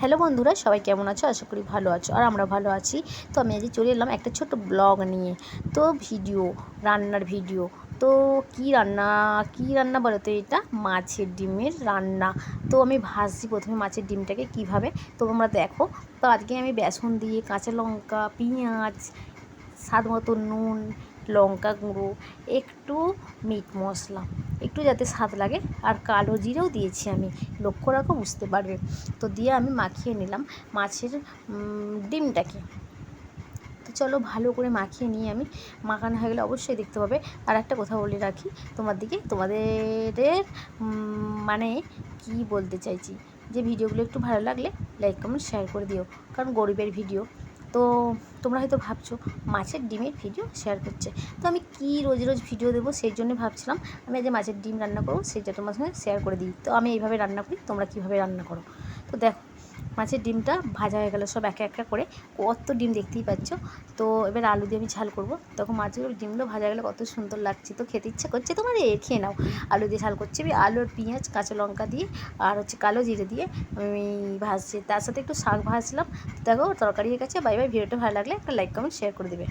Hello বন্ধুরা, সবাই কেমন আছো? আশা করি ভালো আছো আর আমরা ভালো আছি। তো আমি আজকে চলে এলাম একটা ছোট ব্লগ নিয়ে। তো ভিডিও, রান্নার ভিডিও। তো কি রান্না কি রান্না বলো তো এটা? মাছের ডিমের রান্না। তো আমি ভাজছি প্রথমে মাছের ডিমটাকে কীভাবে? তো তোমরা দেখো, তো আজকে আমি বেসন দিয়ে কাঁচা লঙ্কা, পেঁয়াজ, স্বাদ মতো নুন লঙ্কা গুঁড়ো, একটু মিট মশলা, একটু যাতে স্বাদ লাগে। আর কালো জিরেও দিয়েছি আমি, লক্ষ্য রাখো বুঝতে পারবে। তো দিয়ে আমি মাখিয়ে নিলাম মাছের ডিমটাকে। তো চলো ভালো করে মাখিয়ে নিয়ে আমি, মাখানো হয়ে গেলে অবশ্যই দেখতে পাবে। আর একটা কথা বলে রাখি, তোমার দিকে, তোমাদের মানে কি বলতে চাইছি? যে ভিডিওগুলো একটু ভালো লাগলে লাইক কমেন্ট শেয়ার করে দিও। কারণ গরিবের ভিডিও। তো তোমরা হয়তো ভাবছ, মাছের ডিমের ভিডিও শেয়ার করছে। তো আমি কি রোজ রোজ ভিডিও দেবো সেই জন্য ভাবছিলাম, আমি আজ মাছের ডিম রান্না করব, সেটা তোমার সঙ্গে শেয়ার করে দিই। তো আমি এইভাবে রান্না করি, তোমরা কীভাবে রান্না করো। তো দেখো মাছের ডিমটা ভাজা হয়ে গেল সব একা একা করে। কত ডিম দেখতেই পাচ্ছ। তো এবার আলু দিয়ে আমি ঝাল করব। তখন মাছগুলো ডিমগুলো ভাজা গেলে, কত সুন্দর লাগছে। তো খেতে ইচ্ছা করছে তোমার, এ খেয়ে নাও। আলু দিয়ে ঝাল করছি আমি। আলু আর পেঁয়াজ, কাঁচা লঙ্কা দিয়ে আর হচ্ছে কালো জিরে দিয়ে আমি ভাজছি। তার সাথে একটু শাক ভাজলাম। দেখো, তরকারি হয়ে গেছে। Bye bye. ভিডিওটা ভালো লাগলে একটা লাইক কমেন্ট শেয়ার করে দেবে।